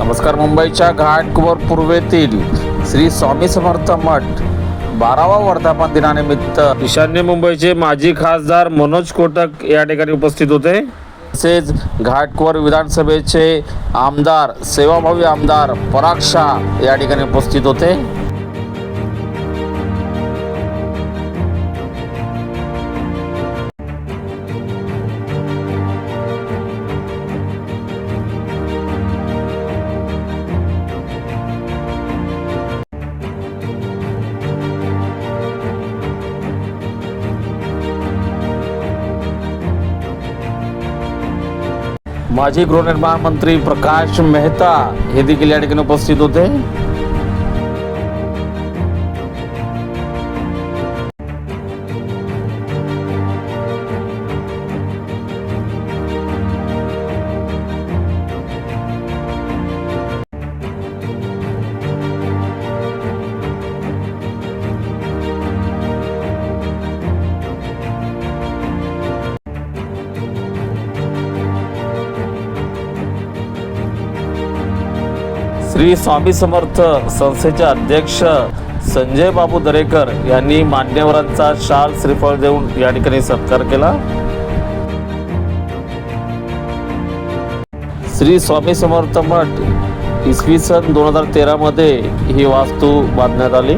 नमस्कार मुंबईच्या घाटकोपर पूर्वेतील श्री स्वामी समर्थ मठ बारावा वर्धापन दिनानिमित्त. ईशान्य मुंबईचे माजी खासदार मनोज कोटक या ठिकाणी उपस्थित होते. तसेच घाटकोपर विधानसभेचे आमदार सेवाभावी आमदार पराग शाह या ठिकाणी उपस्थित होते. माजी गृहनिर्माण मंत्री प्रकाश मेहता हे देखील या ठिकाणी उपस्थित होते. श्री स्वामी समर्थ संस्थेचे अध्यक्ष संजय बाबू दरेकर यांनी मान्यवरांचा शाल श्रीफळ देऊन या ठिकाणी सत्कार केला. श्री स्वामी समर्थ मठ इसवी सन दोन हजार तेरामध्ये ही वास्तू बांधण्यात आली.